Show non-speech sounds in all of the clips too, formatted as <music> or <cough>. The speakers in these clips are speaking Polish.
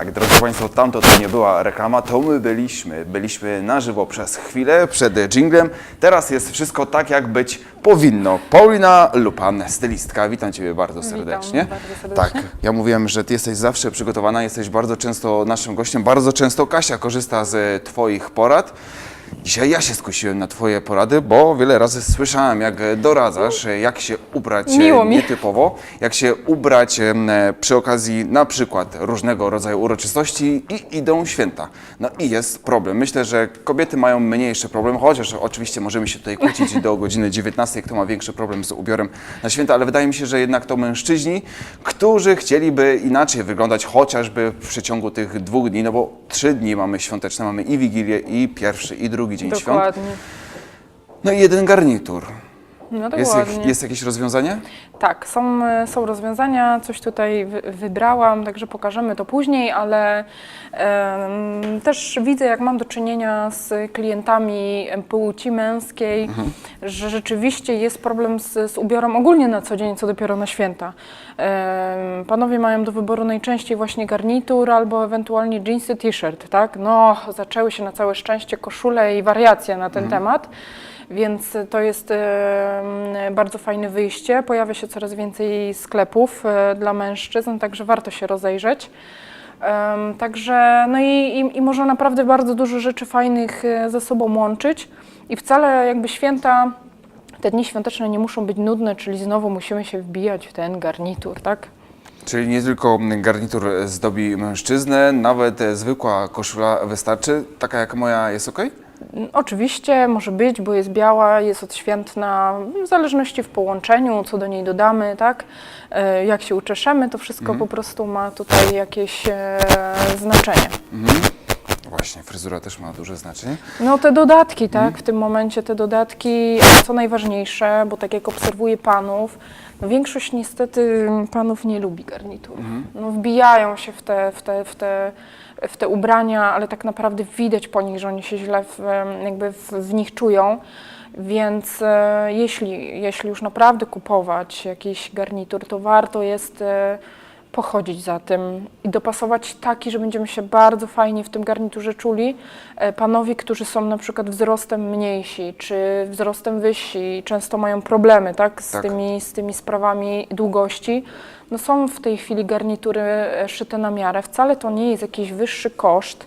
Tak, drodzy Państwo, tamto to nie była reklama, to my byliśmy. Byliśmy na żywo przez chwilę przed jinglem. Teraz jest wszystko tak, jak być powinno. Paulina Lupan, stylistka. Witam Ciebie bardzo serdecznie. bardzo serdecznie. Tak, ja mówiłem, że Ty jesteś zawsze przygotowana, jesteś bardzo często naszym gościem. Bardzo często Kasia korzysta z Twoich porad. Dzisiaj ja się skusiłem na Twoje porady, bo wiele razy słyszałem, jak doradzasz, jak się ubrać Miło mi. nietypowo, jak się ubrać em, przy okazji na przykład różnego rodzaju uroczystości i idą święta. No i jest problem. Myślę, że kobiety mają mniejszy problem, chociaż oczywiście możemy się tutaj kłócić do godziny 19, kto ma większy problem z ubiorem na święta, ale wydaje mi się, że jednak to mężczyźni, którzy chcieliby inaczej wyglądać chociażby w przeciągu tych dwóch dni, no bo trzy dni mamy świąteczne, mamy i Wigilię, i pierwszy, i drugi dzień świąt. Dokładnie. No i jeden garnitur. No Jest, jest jakieś rozwiązanie? Tak, są, e, są rozwiązania, coś tutaj wy, wybrałam, także pokażemy to później, ale em, też widzę, jak mam do czynienia z klientami płci męskiej, że rzeczywiście jest problem z, z ubiorem ogólnie na co dzień, co dopiero na święta. Em, panowie mają do wyboru najczęściej właśnie garnitur albo ewentualnie jeansy, t-shirt, tak? No, zaczęły się na całe szczęście koszule i wariacje na ten temat. Więc to jest bardzo fajne wyjście. Pojawia się coraz więcej sklepów e, dla mężczyzn, także warto się rozejrzeć. Także, no i, i, i można naprawdę bardzo dużo rzeczy fajnych e, ze sobą łączyć i wcale jakby święta, te dni świąteczne nie muszą być nudne, czyli znowu musimy się wbijać w ten garnitur, tak? Czyli nie tylko garnitur zdobi mężczyznę, nawet e, zwykła koszula wystarczy, taka jak moja jest ok? Oczywiście może być, bo jest biała, jest odświętna, w zależności w połączeniu, co do niej dodamy, tak? E, Jak się uczeszemy, to wszystko po prostu ma tutaj jakieś e, znaczenie. Właśnie, fryzura też ma duże znaczenie. No te dodatki, tak? W tym momencie te dodatki, co najważniejsze, bo tak jak obserwuję panów, no większość niestety panów nie lubi garniturów. No wbijają się w te, w te, w te, w te ubrania, ale tak naprawdę widać po nich, że oni się źle w, jakby w, w nich czują. Więc e, jeśli, jeśli już naprawdę kupować jakiś garnitur, to warto jest e, pochodzić za tym i dopasować taki, że będziemy się bardzo fajnie w tym garniturze czuli. E, Panowie, którzy są na przykład wzrostem mniejsi czy wzrostem wyżsi, często mają problemy tak, z, Tak. Tymi, z tymi sprawami długości. No są w tej chwili garnitury e, szyte na miarę. Wcale to nie jest jakiś wyższy koszt.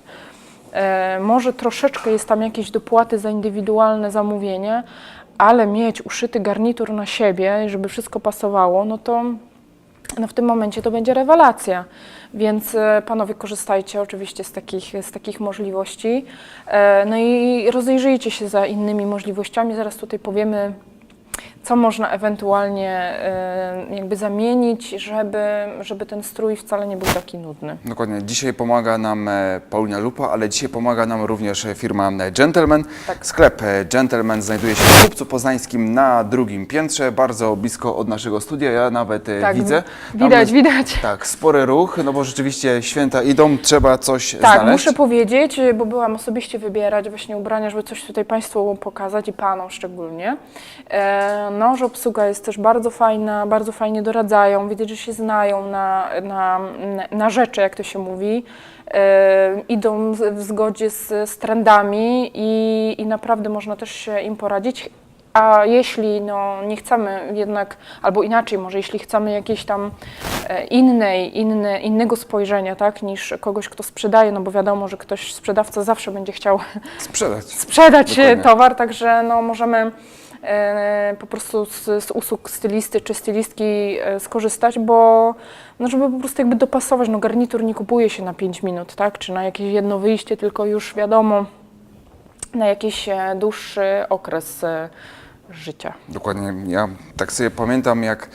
E, może troszeczkę jest tam jakieś dopłaty za indywidualne zamówienie, ale mieć uszyty garnitur na siebie, żeby wszystko pasowało, no to no w tym momencie to będzie rewelacja. Więc e, panowie korzystajcie oczywiście z takich, z takich możliwości. E, No i rozejrzyjcie się za innymi możliwościami. Zaraz tutaj powiemy, co można ewentualnie e, jakby zamienić, żeby, żeby ten strój wcale nie był taki nudny. Dokładnie. Dzisiaj pomaga nam e, Paulina Lupa, ale dzisiaj pomaga nam również e, firma e, Gentleman. Tak. Sklep Gentleman znajduje się w Kupcu Poznańskim na drugim piętrze, bardzo blisko od naszego studia. Ja nawet Tak, widzę. Tam Widać, jest- widać. Tak, spory ruch, no bo rzeczywiście święta idą, trzeba coś Tak, znaleźć. muszę powiedzieć, bo byłam osobiście wybierać właśnie ubrania, żeby coś tutaj Państwu pokazać i Panom szczególnie. E, no, że obsługa jest też bardzo fajna, bardzo fajnie doradzają, widać, że się znają na, na, na rzeczy, jak to się mówi. E, idą w zgodzie z, z trendami i, i naprawdę można też się im poradzić. A jeśli no, nie chcemy jednak, albo inaczej, może jeśli chcemy jakiejś tam e, innej, inne, innego spojrzenia, tak, niż kogoś, kto sprzedaje, no bo wiadomo, że ktoś, sprzedawca zawsze będzie chciał Sprzedać. <laughs> sprzedać e, Dokładnie. towar, także no, możemy po prostu z, z usług stylisty czy stylistki e, skorzystać, bo no, żeby po prostu jakby dopasować, no garnitur nie kupuje się na 5 minut, tak, czy na jakieś jedno wyjście, tylko już wiadomo, na jakiś e, dłuższy okres e, życia. Dokładnie. Ja tak sobie pamiętam, jak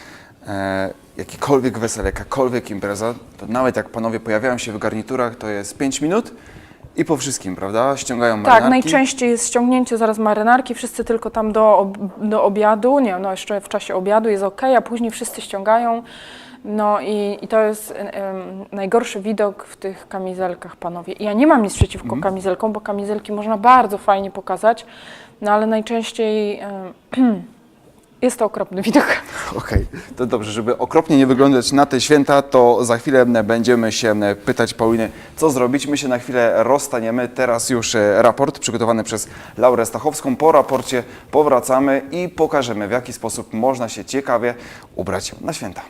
e, jakikolwiek wesel, jakakolwiek impreza, to nawet jak panowie pojawiają się w garniturach, to jest 5 minut i po wszystkim, prawda? Ściągają Tak, marynarki. najczęściej jest ściągnięcie zaraz marynarki, wszyscy tylko tam do, ob- do obiadu, nie, no jeszcze w czasie obiadu jest ok, a później wszyscy ściągają. No i, i to jest najgorszy widok w tych kamizelkach, panowie. I Ja nie mam nic przeciwko kamizelkom, bo kamizelki można bardzo fajnie pokazać, no ale najczęściej <clears throat> Jest to okropny widok. Okej, to dobrze, żeby okropnie nie wyglądać na te święta, to za chwilę będziemy się pytać Pauliny, co zrobić. My się na chwilę rozstaniemy. Teraz już e, raport przygotowany przez Laurę Stachowską. Po raporcie powracamy i pokażemy, w jaki sposób można się ciekawie ubrać na święta.